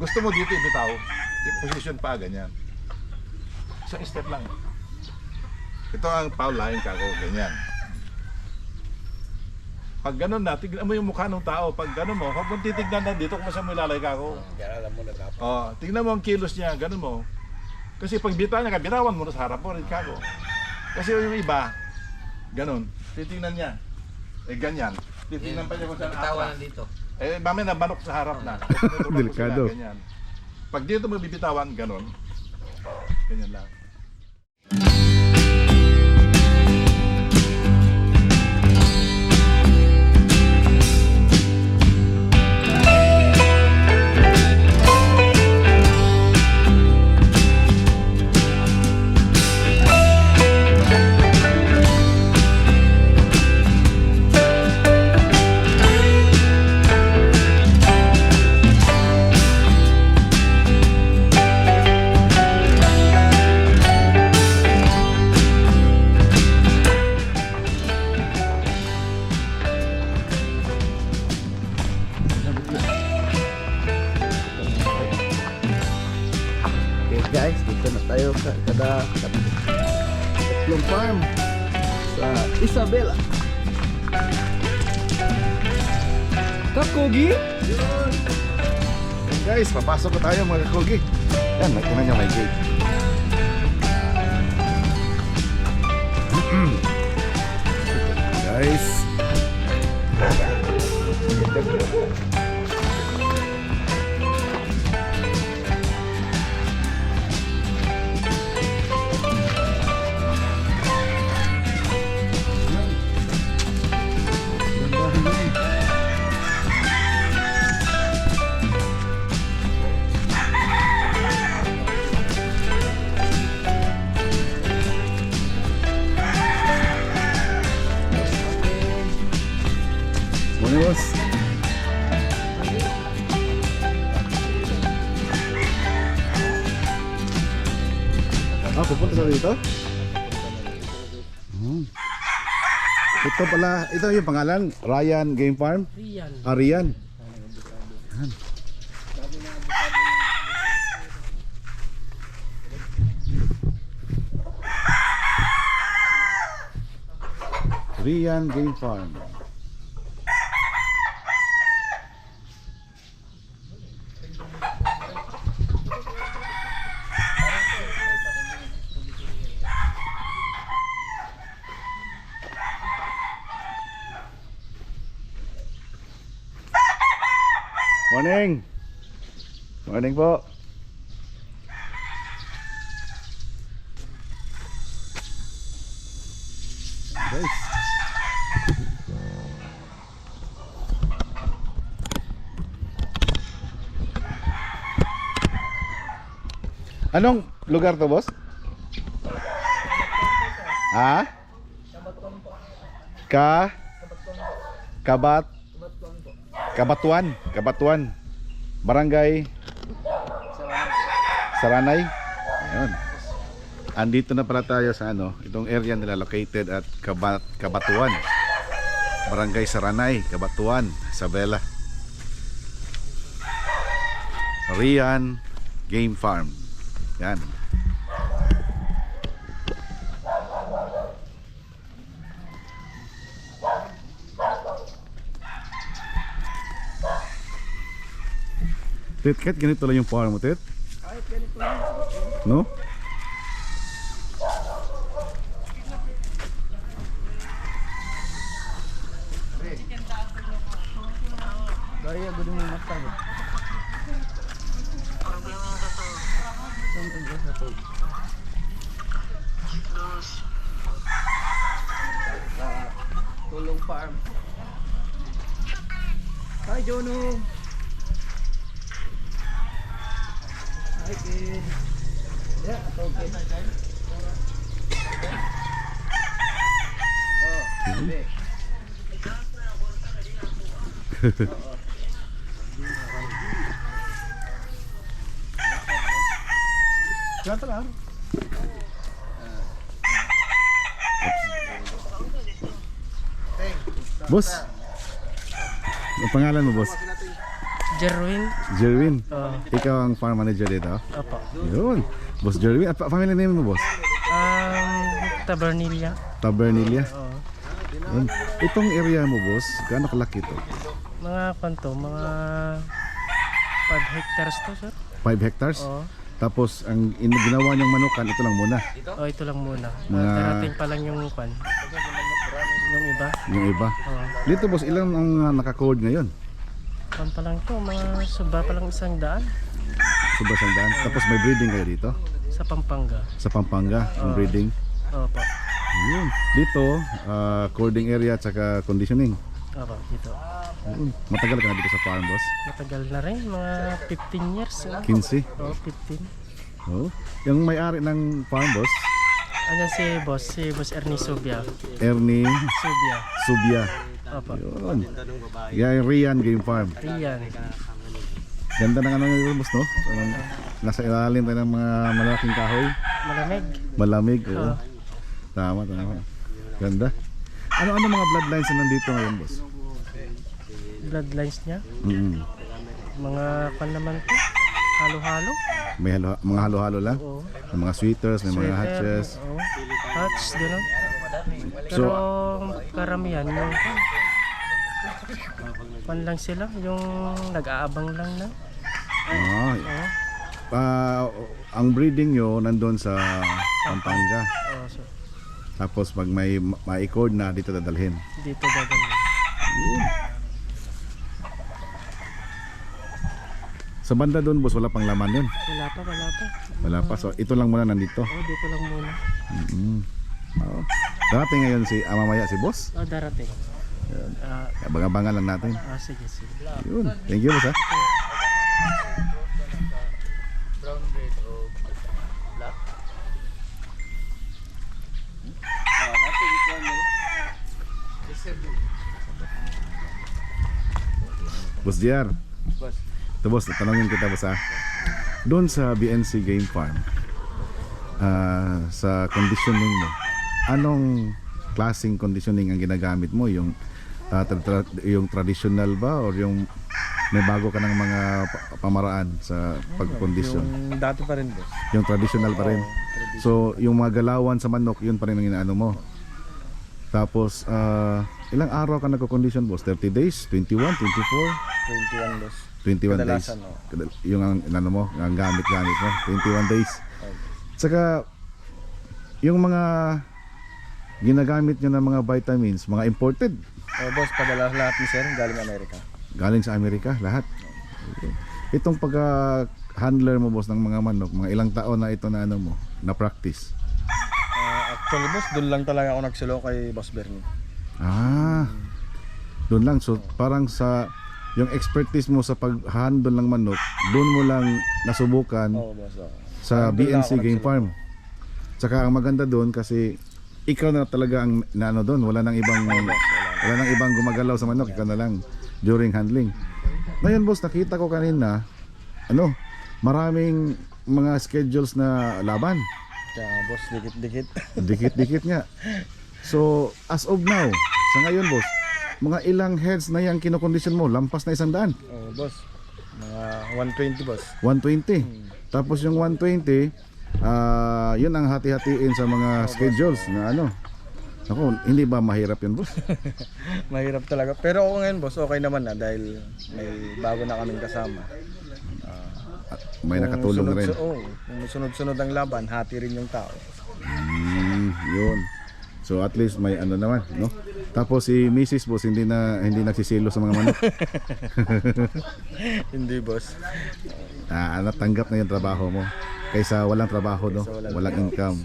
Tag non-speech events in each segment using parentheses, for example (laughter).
Gusto mo dito ibitaw. Position pa, ganyan. Isang step lang. Ito ang foul line kako, ganyan. Pag ganun na, tignan mo yung mukha ng tao. Pag ganun mo, huwag mong titignan na dito kung saan mo ilalay kako. Kaya alam mo na dapat. Oh, tingnan mo ang kilos niya, ganun mo. Kasi pag bitaw niya, bitawan mo na sa harap mo rin kako. Kasi yung iba, ganun. Titingnan niya. Eh, ganyan. Titingnan pa niya kung saan atras. dito. Eh, mamaya na manok sa harap na. Delikado. Ganyan. Pag dito mo bibitawan, ganun. Ganyan lang. Pala, ito yung pangalan, Ryan Game Farm? Riyan. Ah, Rian. Yan. Rian Game Farm. Morning. Morning po. Anong lugar to, boss? Ha? Ka? Kabat? Kabatuan, Kabatuan. Barangay Saranay. Ayun. Andito na pala tayo sa ano, itong area nila located at Kabat Kabatuan. Barangay Saranay, Kabatuan, Isabela. Rian Game Farm. Yan. Tit, kahit ganito lang yung farm mo, Tit? No? Hi, Jono. Hi, kid. Lang. Boss? Ang pangalan mo, boss? Jerwin. Jerwin. Oh, Ikaw ang farm manager dito. opo. Yun. Boss Jerwin. At pa- family name mo, boss? Um, Tabernilia. Tabernilia. Oh. Yun. Itong area mo, boss, gaano kalaki to? Mga kwanto, mga 5 hectares to, sir. 5 hectares? Oo. Tapos, ang in- ginawa niyang manukan, ito lang muna. Oh, ito lang muna. Mga- Darating pa lang yung kwan. Yung iba. Yung iba. Oh. Dito, boss, ilan ang uh, naka-code ngayon? Kwan pa lang to, mga suba pa lang isang daan Sobra sandaan. Tapos may breeding kayo dito? sa Pampanga. Sa Pampanga, ang Oo. breeding. Opo. Yun. Dito, uh, cording area at saka conditioning. Opo, dito. Yun. Matagal ka na dito sa farm, boss? Matagal na rin, mga 15 years. No? 15. Oh, 15. Oh. Yung may-ari ng farm, boss, Ayan si boss, si boss Ernie Subia. Ernie Subia. Subia. Opo. Yun. Yan, Rian Game Farm. Riyan. Ganda ng ano yung boss, no? Anong, nasa ilalim tayo ng mga malaking kahoy. Malamig. Malamig, oo. Oo. Tama, tama. Ganda. Ano-ano mga bloodlines na nandito ngayon, boss? Bloodlines niya. Mm Mga kwan naman to. Halo-halo. May halo, mga halo-halo lang? Oo. May mga sweaters, may mga Sweater, hatches. Oo. Hatch, gano'n. Pero So- karamihan yung kwan lang sila, yung nag-aabang lang na. Ah, Oo. ah, ang breeding nyo nandun sa Pampanga. Oo, so, Tapos pag may ma-record na, dito dadalhin. dito dadalhin. Sa banda doon, boss, wala pang laman yun. Wala pa, wala pa. Wala pa. So, ito lang muna nandito. Oo, dito lang muna. Mm-hmm. Oo. Darating ngayon si, ah, mamaya si boss. Oo, darating. Ah, Abang-abangan lang natin. ah, sige, sige. Yun. Thank you, boss, ha? Ah, dati ito ano. Boss JR. Boss. Ito, boss, tanongin kita, boss, ha? Doon sa BNC Game Farm, ah, sa conditioning mo, anong klaseng conditioning ang ginagamit mo? Yung, ah, tra- tra- yung traditional ba or yung may bago ka ng mga pa- pamaraan sa pag-condition? Yung dati pa rin boss. Yung traditional pa rin. So, yung mga galawan sa manok, yun pa rin ang inaano mo. Tapos, ah, ilang araw ka nagko-condition boss? 30 days? 21? 24? 21 boss. 21 Kadalasan, days. Kadal- yung ang ano mo, ang gamit-gamit mo, 21 days. Saka yung mga ginagamit nyo ng mga vitamins, mga imported, Oh, boss, padala lahat ni sir galing Amerika. galing sa Amerika, lahat. Itong pagka-handler mo boss ng mga manok, mga ilang taon na ito na ano mo, na practice. Ah, actually boss, doon lang talaga ako nagsulo kay Boss Bernie. Ah. Doon lang so parang sa yung expertise mo sa pag-handle ng manok, doon mo lang nasubukan Oo boss. oo. sa doon BNC Game. Farm. Tsaka ang maganda doon kasi ikaw na talaga ang naano doon, wala nang ibang wala nang ibang gumagalaw sa manok, ikaw na lang during handling. Ngayon boss, nakita ko kanina ano, maraming mga schedules na laban. Kaya boss, dikit-dikit. (laughs) Dikit-dikit nga. So, as of now, sa ngayon boss, mga ilang heads na yung kinokondisyon mo, lampas na isang daan. oh, boss. Mga 120 boss. 120. Tapos yung 120, ah yun ang hati-hatiin sa mga schedules na ano. Ako, hindi ba mahirap yun, boss? (laughs) Mahirap talaga. Pero ako ngayon boss, okay naman na dahil may bago na kaming kasama. May Kung nakatulong na rin. sunod- Oo, kung sunod-sunod ang laban, hati rin yung tao. Mm, yun. So at least may ano naman, no? Tapos si Mrs. Boss hindi na hindi nagsisilo sa mga manok. (laughs) Hindi boss. Ah, natanggap na yung trabaho mo kaysa walang trabaho, no? Kaysa walang Walang income.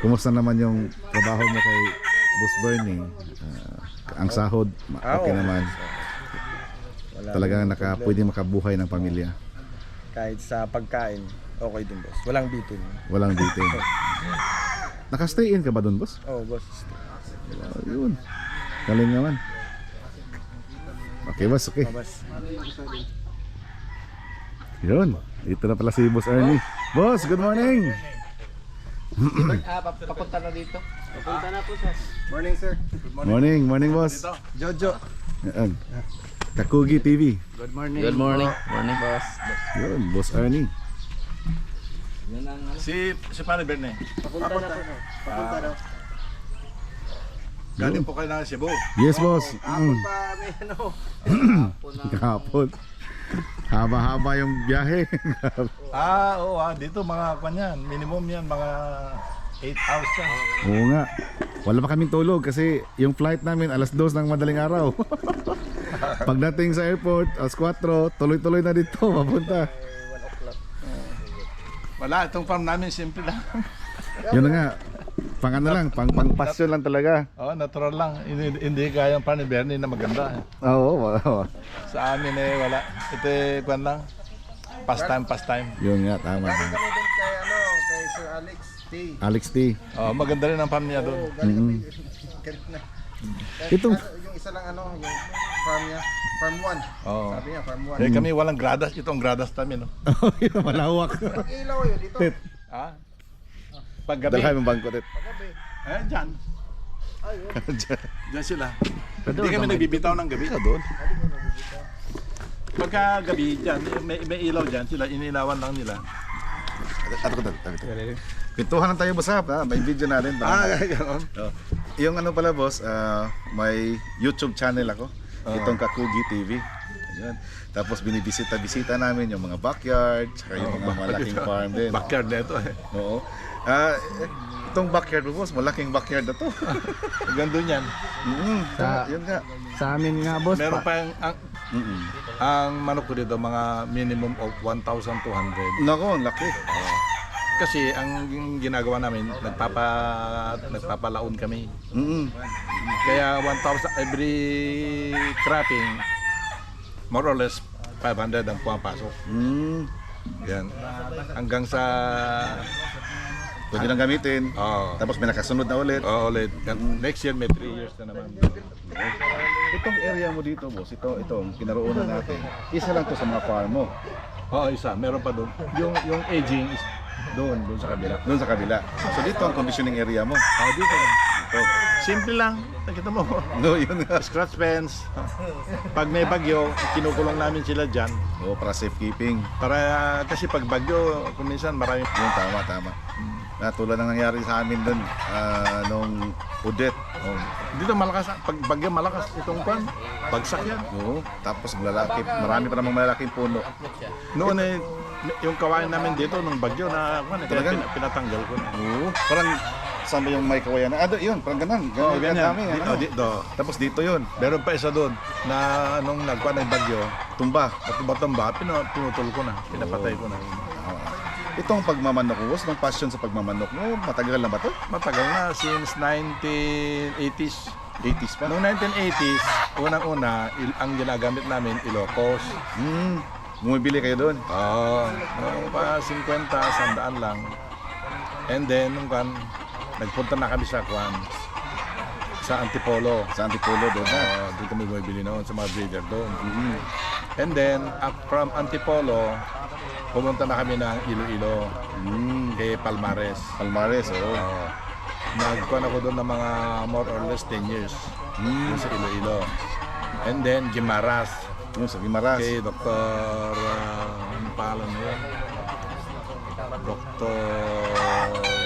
Kumusta naman yung trabaho mo kay Boss Bernie? Ah, ang sahod, Ah, okay oo. naman. Talagang naka, pwede makabuhay ng pamilya. Kahit sa pagkain, okay din boss. Walang bitin. Walang bitin. (laughs) Naka-stay in ka ba doon, boss? Oh boss. Ah, yun. Galing naman. Okay, boss. Okay. Oh. Yun. Dito na pala si Boss Ernie. Boss, good morning. Ah, papunta na dito. Papunta na po sir. Morning, sir. Morning, morning, boss. Jojo. Yan. Kakugi TV. Good morning. Good morning. Morning, boss. Yun, Boss Ernie. Si, si Pani Berne. Papunta na po. Papunta na. Galing po kayo ng Cebu. Yes, boss. Mm. Pa, may ano. (clears throat) Kahapon. Haba-haba yung biyahe. (laughs) Ah, oo ah. Dito mga kwan yan. Minimum yan, mga 8 hours yan. Oo nga. Wala pa kaming tulog kasi yung flight namin alas 2 ng madaling araw. (laughs) Pagdating sa airport, alas 4, tuloy-tuloy na dito, papunta. Wala, itong farm namin simple lang. Yun na nga. Pang ano lang, pang, pang passion lang talaga. Oo, natural lang. Hindi, hindi gaya ng Pani Berne na maganda. Oo, oo. Sa amin eh, wala. Ito eh, kwan lang. Pastime, pastime. Yun nga, tama. Kami din kay ano, kay Sir Alex T. Alex T. Oh, maganda rin ang farm niya doon. Galing Mm-mm. kami galit na. (laughs) Itong, Yung isa lang ano, yung farm niya, farm 1. Oo. Sabi niya, farm 1. Eh kami walang gradas, itong gradas namin. No? oh, yun, malawak. Ilaw yun dito. Tit, Ha? Paggabi. dalhan yung bangko, tit. Eh, dyan. Ayun. Dyan sila. Hindi kami nagbibitaw ng gabi. doon. Pagka gabi dyan, may, may ilaw dyan, sila inilawan lang nila. Ato ko, ko. Pintuhan lang tayo, boss, ha? May video na rin. Ah, (laughs) gano'n. Oh. Yung ano pala boss, ah, may YouTube channel ako. Itong Kakugi TV. Ayun. Tapos binibisita-bisita namin yung mga backyard, tsaka yung mga malaking farm din. Backyard na ito eh. Oo. Ah, itong backyard mo boss, malaking backyard na to. (laughs) Gandun yan. Mm, Sa- yun nga. Sa amin nga boss, Meron pa, pa yung, ang, Mm-mm. ang manok ko dito, mga minimum of 1,200. Nako, ang laki. Kasi ang ginagawa namin, nagpapa, nagpapalaon kami. Mm-mm. Kaya 1,000 every cropping, more or less 500 ang pumapasok. Mm. Yan. Hanggang sa Pwede nang gamitin. oh, Tapos may nakasunod na ulit. oh, ulit. Next year may 3 years na naman. Itong area mo dito, boss, ito, ito, ang kinaroonan natin. Isa lang to sa mga farm mo. Oo, isa. Meron pa doon. Yung, yung aging is doon, doon sa kabila. Doon sa kabila. So dito ang conditioning area mo. Ah, dito. Simple lang. Nakita mo. No, yun nga. Scratch fence. Pag may bagyo, kinukulong namin sila dyan. Oo, para safekeeping. Para kasi pag bagyo, kung minsan marami. Yun, tama, tama. Na tulad ng nangyari sa amin doon ah, nung Udet. Oh. Dito malakas, pag bagyo malakas, itong pan, bagsak yan. Oo. Tapos malalaki, marami pa namang malalaking puno. Noon eh, yung kawain namin dito nung bagyo na kaya Talagang? pina- pinatanggal ko na. Oo. Parang ba yung may kawayan? Ah, do- yun, parang ganun. Ganun, Oo, ganyan. Dami, Dito, ano. dito. Tapos dito yun, Meron pa isa doon na nung nagpa ng bagyo, tumba. at batumba, pinu- pinutol ko na, pinapatay ko na. Ah. Itong pagmamanok mo, boss, ng passion sa pagmamanok mo, matagal na ba to? Matagal na, since 1980s. 80s pa? Noong 1980s, unang-una, ang ginagamit namin, Ilocos. Hmm. Bumibili kayo doon. Oo, noong pa 50, sandaan lang. And then, nung kan, nagpunta na kami sa Kwan, sa Antipolo. Sa Antipolo doon na. Uh, doon kami bumibili noon sa mga breeder doon. Mhm. And then, up from Antipolo, pumunta na kami ng Iloilo, Mm. kay Palmares. Palmares, oo. Uh, nagkuhan ako doon ng mga more or less 10 years Mm. sa Iloilo. And then, Gimaras, Yung sa Guimaras. kay Dr. Uh, ano pangalan yun? Dr.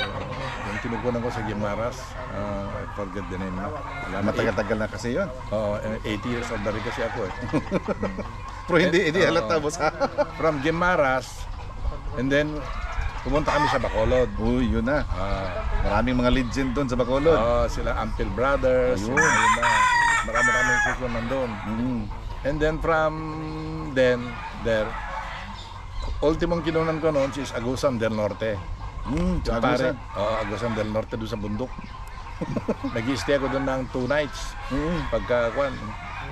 Yung tinugunan ko sa Gimaras, uh, I forget the name na. Na- Matagal-tagal na kasi yun. Oo, eh, 80 years old na rin kasi ako eh. (laughs) Pero hindi, hindi Oo. halata boss (laughs) ha. From Gimaras, and then pumunta kami sa Bacolod. Uy, yun na. Ah, Maraming mga legend doon sa Bacolod. Oo, sila Ampil Brothers, Ayun. yun. Ayun na. Marami kami kuko nandun. Mm. And then from then, there, ultimong kinunan ko noon is Agusan del Norte. Mm, Yung Agusan. oo, Agusan del Norte doon sa bundok. (laughs) Nag-stay ako doon ng two nights. Mm. Pagka, kwan,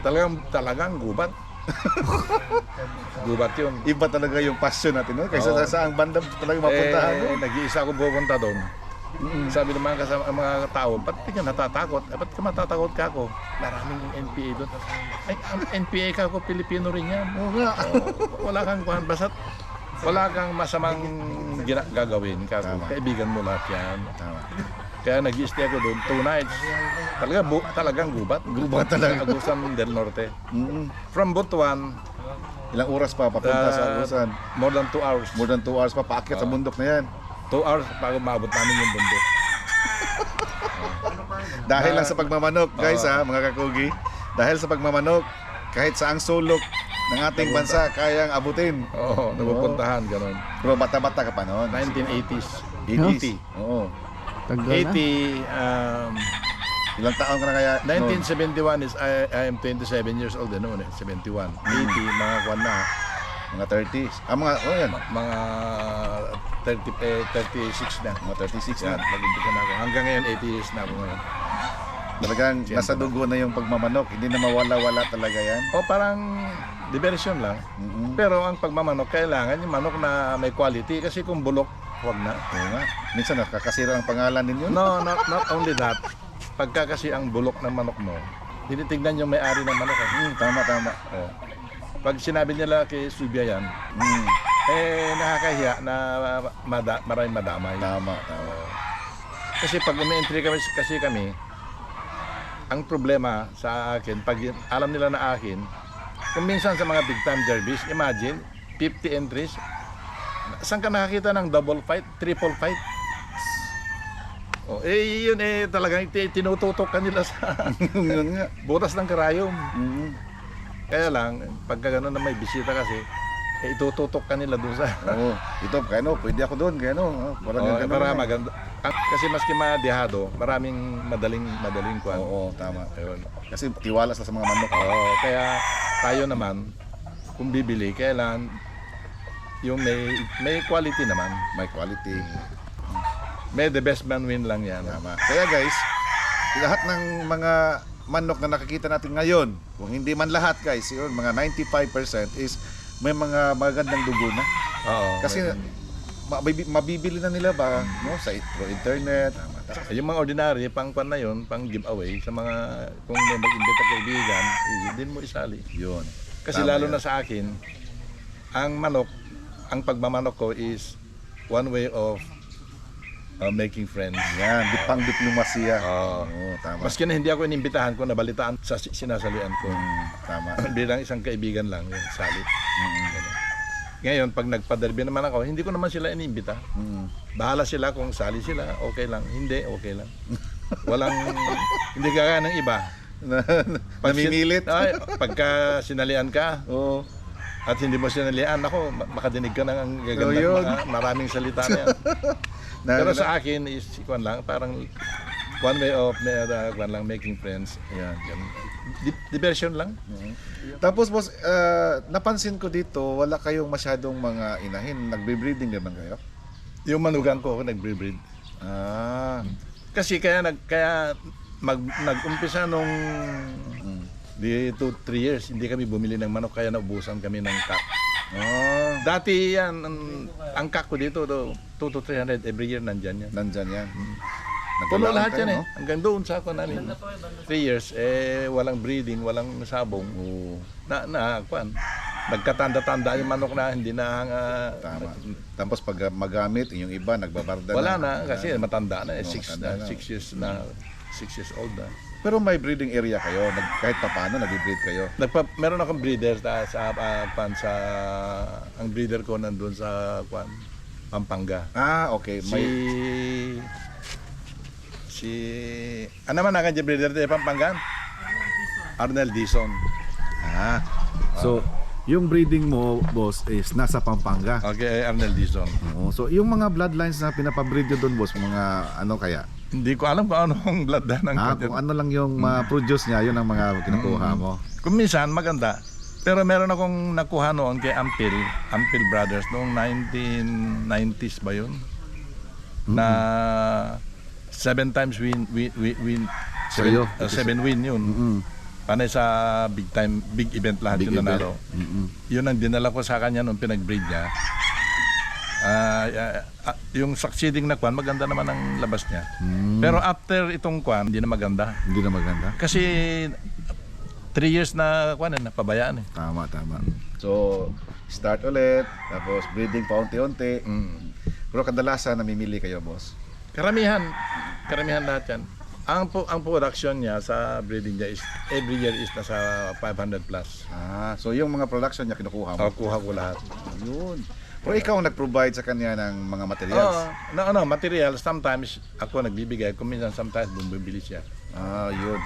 talagang, talagang gubat. (laughs) gubat yun. Iba talaga yung passion natin no? Kaysa sa saang banda talaga mapuntahan eh, nag-iisa ako pupunta doon. Sabi ng mga kasama, ang mga tao, ba't ka natatakot? Eh, ba't ka matatakot ka ako? Maraming NPA doon. Ay, ang NPA ka ako, Pilipino rin yan. Oo nga. Oo, wala kang kuhan, basta wala kang masamang gina- gagawin ka. Tama. Kaibigan mo lahat yan. Tama. Kaya nag-stay ako doon two nights. Talaga, bu- talagang gubat. Gubat talaga. Agusan del Norte. Mm-mm. From Butuan, Ilang oras pa papunta sa uh, Agusan? more than two hours. More than 2 hours pa paakyat sa bundok na yan. Two hours bago maabot namin yung bundok. (laughs) Dahil Ah. lang sa pagmamanok, guys ha, mga kakugi. Dahil sa pagmamanok, kahit saang sulok ng ating bansa kayang abutin. Oo, napupuntahan, ganun. Pero bata-bata ka pa noon. 1980s. 80s. Oo. Tagal na. 80, um, Ilang taon ka na kaya? noon? 1971 is, I, I am 27 years old eh, noon eh, 71. 80, mga kwan na, Mga 30s. Ah, mga, oh yan. mga 30, eh, 36 na. Mga 36 Yan, na. mag-umpisa na ako. Hanggang ngayon, 80 years na ako ngayon. Talagang nasa dugo na yung pagmamanok. Hindi na mawala-wala talaga yan. O parang diversion lang. Mm-mm. Pero ang pagmamanok, kailangan yung manok na may quality kasi kung bulok, wag na. Oo nga. Minsan nakakasira ang pangalan ninyo. No, not, not only that. Pagka kasi ang bulok ng manok mo, tinitignan yung may-ari ng manok. Eh. Mm, tama, tama. Oh. Pag sinabi nila kay Subia yan, Mm, eh nakakahiya na mada, maraming madamay. tama, tama. Kasi pag umi-entry kami, kasi kami, ang problema sa akin, pag alam nila na akin, kung minsan sa mga big time derbies, imagine, 50 entries, saan ka nakakita ng double fight, triple fight? Oh, eh yun eh talagang ti- tinututok ka nila sa (laughs) butas ng karayom. Mm, Kaya lang, pagka gano'n na may bisita kasi, eh, itututok ka nila doon sa... (laughs) Oo. Ito, kaya no, pwede ako doon. Kaya no. ah, Parang Oh, para na. maganda. Ang, kasi maski madihado, maraming madaling madaling kwan. Oo, tama. Ayun. Kasi tiwala sa mga manok. Oo, kaya tayo naman, kung bibili, kailan yung may, may quality naman. May quality. May the best man win lang yan. Tama. Kaya guys, lahat ng mga manok na nakikita natin ngayon, kung hindi man lahat guys, yun, mga 95% is may mga magandang dugo na. Oo. Kasi mabibi- mabibili na nila ba no sa through internet. Tama. (laughs) yung mga ordinary, pang kwan na yun, pang giveaway, sa mga, kung may mag-imbita kaibigan, eh, din mo isali. Yun. Kasi Tama lalo yan. na sa akin, ang manok, ang pagmamanok ko is one way of uh, making friends. Yan, di pang diplomasiya. Oo. Oo, tama. Maski na hindi ako inimbitahan ko, nabalitaan sa si- sinasalian ko. Mm, tama. (laughs) Bilang isang kaibigan lang, yun, sali. Mm, Ganun. Ngayon, pag nagpa-derby naman ako, hindi ko naman sila inimbita. mm. Bahala sila kung sali sila, okay lang. Hindi, okay lang. (laughs) Walang, hindi kagaya ng iba. Pag sin- Namimilit. Ay, pagka sinalian ka, Oo. at hindi mo sinalian, ako, ma- makadinig ka ng ang gagandang yun. mga maraming salita na yan. (laughs) Na- Pero sa akin is, kwan lang, parang one way of uh, kwan lang, making friends. Yan. Ganun. Di- diversion lang. Tapos boss, ah, napansin ko dito, wala kayong masyadong mga inahin. Nagbe-breeding naman kayo? Yung manugang ko, nagbre-breed. Ah. Kasi kaya nag kaya mag nag-umpisa nung Mm. di 2 3 years hindi kami bumili ng manok kaya naubusan kami ng kak. Oh, Dati yan ang, ang kak ko dito do 2 to 300 every year nandiyan yan. nandyan yan. Puno lahat kayo, yan eh. no? Hanggang doon sa ako namin. 3 years eh walang breeding, walang sabong. Oo, Na na kwan. Nagkatanda-tanda yung manok na hindi na ah, tama. Tapos pag ah, magamit, yung iba nagbabarda wala na. na kasi matanda na eh, Oo, 6 matanda na, na. 6 years na 6 years old na. Pero may breeding area kayo. Nag, kahit pa paano, nag-breed kayo. Nagpa, meron akong breeder ta, sa uh, pan sa ang breeder ko nandun sa kwan Pampanga. Ah, okay. May, si ano man ang kanya breeder sa Pampanga? Arnel Dison. ah, So, yung breeding mo, boss, is nasa Pampanga. Okay, Arnel Dison. Oo. So, yung mga bloodlines na pinapabreed nyo doon, boss, mga ano kaya? Hindi ko alam kung ano ang blood na ng Ah, kung ano lang yung ma-produce niya, yun ang mga kinukuha mo. Kung minsan maganda. Pero meron akong nakuha noon kay Ampil, Ampil Brothers noong 1990s ba yun? Na seven times win win win, win seven, Sa'yo. uh, seven win yun. Mm-mm. Panay sa big time, big event lahat Big yung event. nanalo. Mm-mm. Yun ang dinala ko sa kanya nung pinag-breed niya. Ah, ah, ah, yung succeeding na kwan, maganda naman ang labas niya. Mm. Pero after itong kwan, hindi na maganda. Hindi na maganda. Kasi three years na kwan, eh, napabayaan eh. Tama, tama. so, start ulit. Tapos breeding paunti-unti. Mm. Pero kadalasan, namimili kayo, boss. Karamihan, karamihan lahat yan. Ang, po, ang production niya sa breeding niya is every year is nasa 500 plus. Ah, so yung mga production niya kinukuha mo. Ako kuha ko lahat. Yun. Pero ikaw ang nag-provide sa kanya ng mga materials. Oo, no, ano, material, sometimes ako nagbibigay, kung minsan sometimes bumibili siya. Ah, yun.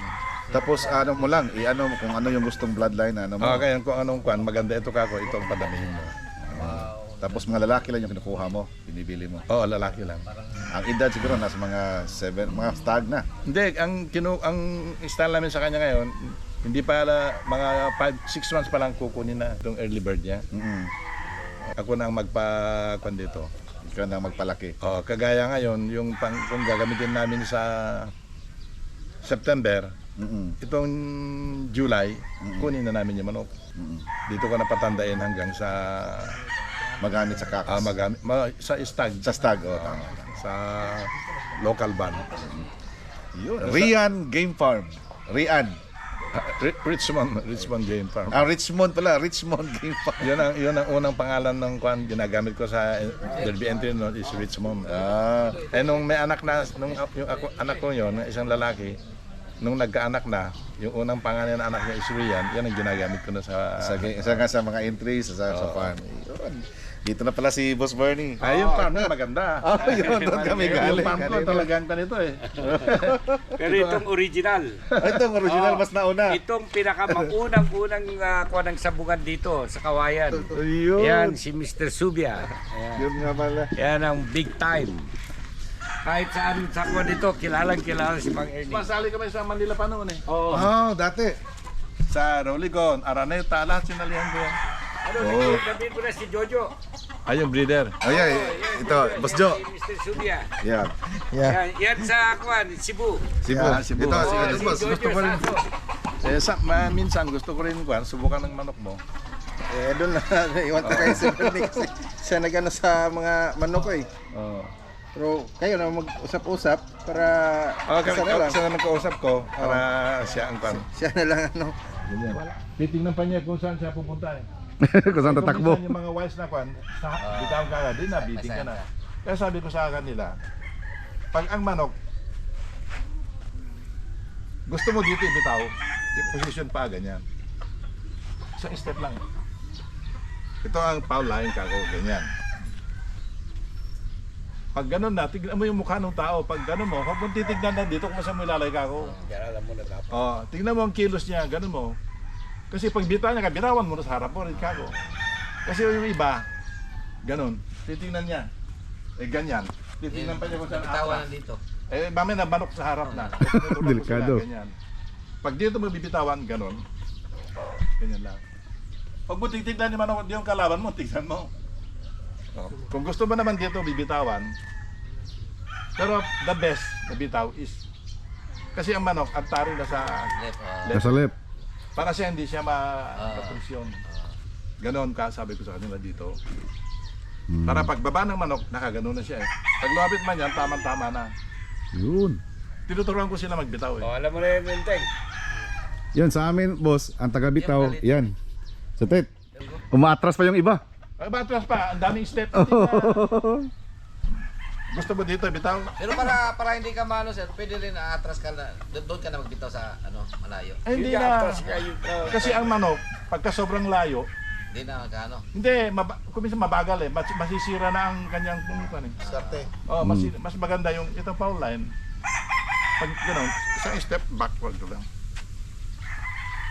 Tapos ano mo lang, i-ano mo kung ano yung gustong bloodline ano mo. Oh, kaya kung anong kwan, maganda ito kako, ito ang padamihin mo. Tapos mga lalaki lang yung kinukuha mo, binibili mo. Oo, lalaki lang. Ang edad siguro nasa mga 7, mga stag na. Hindi, ang kinu ang style namin sa kanya ngayon, hindi pa la, mga 5 6 months pa lang kukunin na itong early bird niya. Mm. Ako na ang magpa-kwan dito. Ikaw na magpalaki. Oh, kagaya ngayon, yung pang kung gagamitin namin sa September, Mm. itong July, kunin na namin yung manok. Mm. Dito ko napatandain hanggang sa Magamit sa kakas. ah, magamit ma, sa stag sa stag, oh, Ah, tama. sa local ban. Yun. Rian Game Farm. Rian. Ah, Ri- Richmond, Richmond Game Farm. Ah, Richmond pala, Richmond Game Farm. Yun ang yun ang unang pangalan ng kwan ginagamit ko sa eh, derby entry no is Richmond. Ah, Eh nung may anak na nung yung ako, anak ko yon, isang lalaki, nung nagkaanak na, yung unang pangalan ng anak niya is Rian, yan ang ginagamit ko na sa sa, sa, sa mga entries, sa, sa farm. Yun. Dito na pala si Boss Bernie. Ay, yung farm na maganda. Oh, yun, doon kami galing. Yung farm ko talagang ganito eh. (laughs) Pero itong original, Ay, Itong original, mas nauna. itong pinakamaunang-unang uh, kuha ng sabungan dito sa Kawayan. Yun. Yan, si Mr. Subia. Ayan. Yun nga pala. Yan ang big time. Kahit saan sa kuha dito, kilalang kilala si Mang Ernie. Masali kami sa Manila pa noon eh. Oo. Oh, dati. Sa Roligon, Araneta, lahat sinalihan ko yan. Ano, Oo. nabili ko na si Jojo. Ay, yung breeder. Oh, yeah. Ito, Boss. Si Mr. Subia. Yan. Yeah. Yan, yan sa kuha, Cebu. Cebu. Yeah, Cebu. Ito, si Oo, si Boss. Gusto ko rin. Eh, sa, ma, minsan gusto ko rin kwan, subukan ng manok mo. Eh, doon na, (laughs) iwan ko kayo si Bernie kasi siya nag-ano sa mga manok ko eh. Oh. Pero kayo na mag-usap-usap para Oh, kami, na lang. siya na nagkausap ko para siya ang kwan. Siya na lang ano. Ganyan. Titingnan pa niya kung saan siya pupunta eh. (laughs) Kung saan Kung tatakbo. yung mga wise na kwan, sa, bitaw ka na, di na, biting ka na. Kaya sabi ko sa kanila, pag ang manok, gusto mo dito ibitaw, i-position pa ganyan. Isang step lang. Ito ang foul line kako, ganyan. Pag ganun na, tignan mo yung mukha ng tao. Pag ganun mo, huwag mong titignan na dito kung saan mo ilalay kako. Yan, alam mo na dapat. Oh, tingnan mo ang kilos niya, ganun mo. Kasi pag bitaw niya, bitawan mo na sa harap mo, rin kako. Kasi yung iba, ganun, titingnan niya. Eh, ganyan. Titingnan pa niya kung saan atras. dito. Eh, mamaya na manok sa harap na. Delikado. Ganyan. Pag dito mo bibitawan, ganun. Ganyan lang. Pag mo titignan yung manok, yung kalaban mo, tignan mo. Oh, Kung gusto mo naman dito bibitawan, pero the best na bitaw is kasi ang manok, ang tari na sa Left, ah. Nasa left. Para siya hindi siya ma-confusion. Ganon ka, sabi ko sa kanila dito. Hmm. Para pagbaba ng manok, nakaganon na siya eh. Pag lumapit man yan, tamang-tama na. Yun. Tinuturuan ko sila magbitaw eh. Oh, alam mo na yun, Menteng. Yan sa amin, boss, ang taga Bitaw, yan. Sa tet. Umaatras pa yung iba. Ay, batras pa, ang daming step. (laughs) Na- Gusto mo dito, bitaw? Pero para para hindi ka mano sir, pwede rin atras ka na doon doon ka na magbitaw sa ano, malayo. Ay, hindi Yung na. atras ka, yung- oh. Kasi ang manok, pagka sobrang layo, Hindi na magkano. hindi, mab- kung minsan mabagal eh, mas- masisira na ang kanyang kung eh. Starte. Oh, mas, mas maganda yung itong foul line. Pag gano'n, isang step backward lang.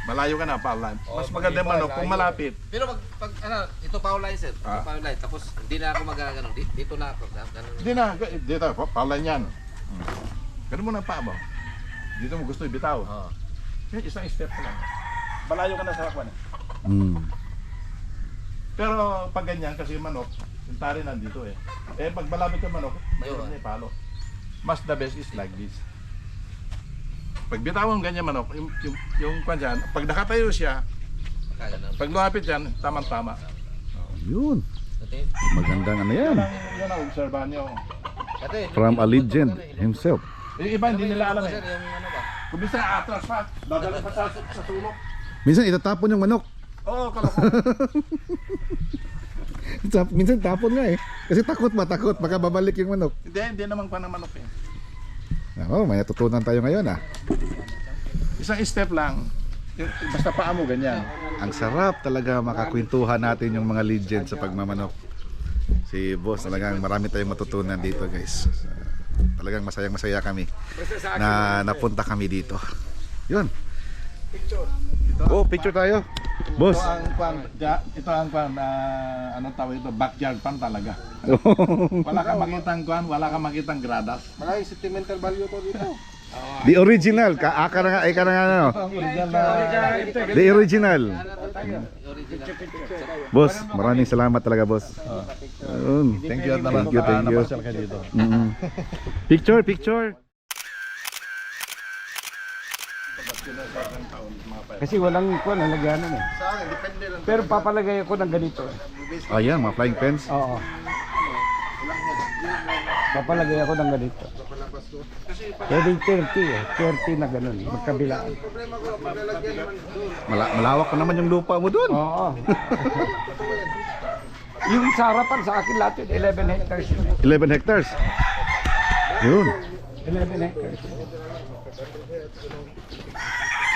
Malayo ka na, foul line. Mas Oh, maganda yung iba, manok kung malapit. Pero pag, pag ano, ito foul line sir. Ito Ah. foul line. Tapos hindi na ako magagano. Di- Dito na ako. Hindi na, g- dito, foul line yan. Ganun mo na paa mo. Dito mo gusto ibitaw. Oh. Yan, isang step ka lang. Malayo ka na sa hakwan. eh. Mm. Pero pag ganyan, kasi yung manok, yung tari nandito eh. Eh, pag malapit yung manok, mayroon na yung palo. Mas the best is like this. Pag bitawan ganyan manok, yung, yung, yung kwan dyan, pag nakatayo siya, pag lumapit yan, tamang-tama. Yun. Magandang ano yan. Yan ang, obserbahan nyo. From a legend himself. Yung iba hindi nila alam eh. yung ano ba? Kung bisa atras pa, dadala pa sa, sa sulok. Minsan itatapon yung manok. Oo, oh, (laughs) Minsan tapon nga eh. Kasi takot ba, takot. Baka babalik yung manok. Hindi, hindi naman pa ng manok eh. Ako, may natutunan tayo ngayon ah. Isang step lang. Yung, basta paa mo ganyan. Ang sarap talaga makakwentuhan natin yung mga legend sa pagmamanok. Si boss, talagang marami tayong matutunan dito guys. Talagang masayang masaya kami na napunta kami dito. Yun. Oh, picture tayo. Boss. Ito ang kwan, ito ang kwan, ah, ano tawag ito, backyard pan talaga. (laughs) Wala kang makitang kwan, wala kang makitang gradas. Maraming sentimental value to dito. The original. Ka aka na nga, ika na nga ano. The original. Boss, maraming salamat talaga boss. Ayun. Thank you. Thank you, thank you. Ka dito. Mm-mm. Picture, picture. Kasi walang kuwan, nalagyanan eh. Pero papalagay ako ng ganito. eh. Ayan, mga flying pens. Oo. Papalagay ako ng ganito. Pwedeng 30 eh. 30 na ganun. Magkabilaan. Mala- malawak pa naman yung lupa mo doon. Oo. (laughs) yung sa harapan sa akin lahat yun, 11 hectares yun. 11 hectares. Yun. 11 hectares.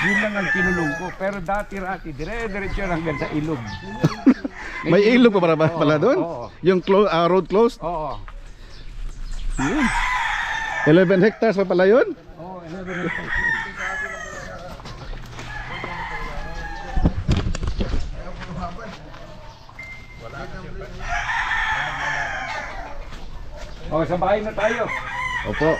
Yun lang ang kinulong ko. Pero dati-rati, dire-diretso hanggang sa ilog. (laughs) May ilog pa pala, pala doon? oo. Yung clo- ah, road closed? Oo. Yun. 11 hectares pa pala yun? Oo, 11 hectares. Oh, sa bahay na tayo. Opo.